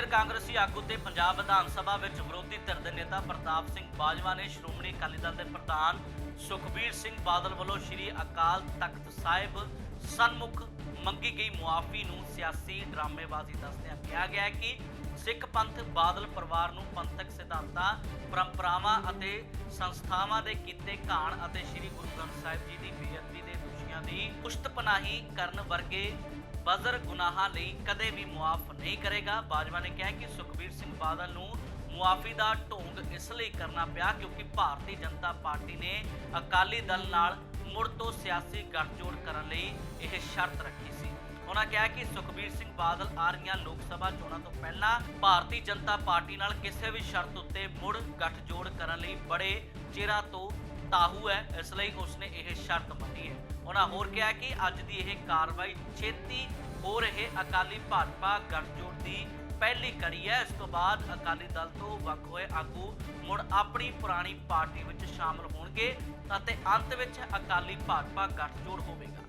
Senior ਕਾਂਗਰਸੀ ਆਗੂ ਤੇ ਪੰਜਾਬ ਵਿਧਾਨ ਸਭਾ ਵਿੱਚ ਵਿਰੋਧੀ ਧਿਰ ਦੇ ਨੇਤਾ ਪ੍ਰਤਾਪ ਸਿੰਘ ਬਾਜਵਾ ਨੇ ਸ਼੍ਰੋਮਣੀ ਅਕਾਲੀ ਦਲ ਦੇ ਪ੍ਰਧਾਨ ਸੁਖਬੀਰ ਸਿੰਘ ਬਾਦਲ ਵੱਲੋਂ ਸ੍ਰੀ ਅਕਾਲ ਤਖਤ ਸਾਹਿਬ ਸਨਮੁਖ ਮੰਗੀ ਗਈ ਮੁਆਫੀ ਨੂੰ ਸਿਆਸੀ ਡਰਾਮੇਬਾਜ਼ੀ ਦੱਸਦਿਆਂ ਕਿਹਾ ਗਿਆ ਕਿ ਸਿੱਖ ਪੰਥ ਬਾਦਲ ਪਰਿਵਾਰ ਨੂੰ ਪੰਥਕ ਸਿਧਾਂਤਾਂ, ਪਰੰਪਰਾਵਾਂ ਅਤੇ ਸੰਸਥਾਵਾਂ ਦੇ ਕੀਤੇ ਘਾਣ ਅਤੇ ਸ੍ਰੀ ਗੁਰੂ ਗ੍ਰੰਥ ਸਾਹਿਬ ਜੀ ਦੀ ਬੇਅਦਬੀ ਦੇ ਦੋਸ਼ੀਆਂ ਦੀ ਪੁਸ਼ਤਪਨਾਹੀ ਕਰਨ ਵਰਗੇ ਬਜ਼ਰ ਗੁਨਾਹਾਂ ਲਈ ਕਦੇ ਵੀ ਮੁਆਫ ਨਹੀਂ ਕਰੇਗਾ। ਬਾਜਵਾ ਨੇ ਕਿਹਾ ਕਿ ਸੁਖਬੀਰ ਸਿੰਘ ਬਾਦਲ ਨੂੰ ਮੁਆਫੀ ਦਾ ਢੋਂਗ ਇਸ ਲਈ ਕਰਨਾ ਪਿਆ ਕਿਉਂਕਿ ਭਾਰਤੀ ਜਨਤਾ ਪਾਰਟੀ ਨੇ ਅਕਾਲੀ ਦਲ ਨਾਲ ਮੁੜ ਤੋਂ ਸਿਆਸੀ ਗੱਠਜੋੜ ਕਰਨ ਲਈ ਇਹ ਸ਼ਰਤ ਰੱਖੀ ਸੀ। ਉਹਨਾਂ ਕਿਹਾ ਕਿ ਸੁਖਬੀਰ ਸਿੰਘ ਬਾਦਲ ਆ ਰਹੀਆਂ ਲੋਕ ਸਭਾ ਚੋਣਾਂ ਤੋਂ ਪਹਿਲਾਂ ਭਾਰਤੀ ਜਨਤਾ ਪਾਰਟੀ ਨਾਲ ਕਿਸੇ ਵੀ ਸ਼ਰਤ ਉੱਤੇ ਮੁੜ ਗੱਠਜੋੜ ਕਰਨ ਲਈ ਬੜੇ ਚਿਰਾਂ ਤੋਂ ਤਾਹੂ ਹੈ, ਇਸ ਲਈ ਉਸਨੇ ਇਹ ਸ਼ਰਤ ਮੰਨੀ ਹੈ। ਉਹਨਾਂ ਹੋਰ ਕਿਹਾ ਕਿ ਅੱਜ ਦੀ ਇਹ ਕਾਰਵਾਈ ਛੇਤੀ ਹੋ ਰਹੇ ਅਕਾਲੀ ਭਾਜਪਾ ਗੱਠਜੋੜ ਦੀ ਪਹਿਲੀ ਕੜੀ ਹੈ। ਇਸ ਤੋਂ ਬਾਅਦ ਅਕਾਲੀ ਦਲ ਤੋਂ ਵੱਖ ਹੋਏ ਆਗੂ ਮੁੜ ਆਪਣੀ ਪੁਰਾਣੀ ਪਾਰਟੀ ਵਿੱਚ ਸ਼ਾਮਲ ਹੋਣਗੇ ਅਤੇ ਅੰਤ ਵਿੱਚ ਅਕਾਲੀ ਭਾਜਪਾ ਗੱਠਜੋੜ ਹੋਵੇਗਾ।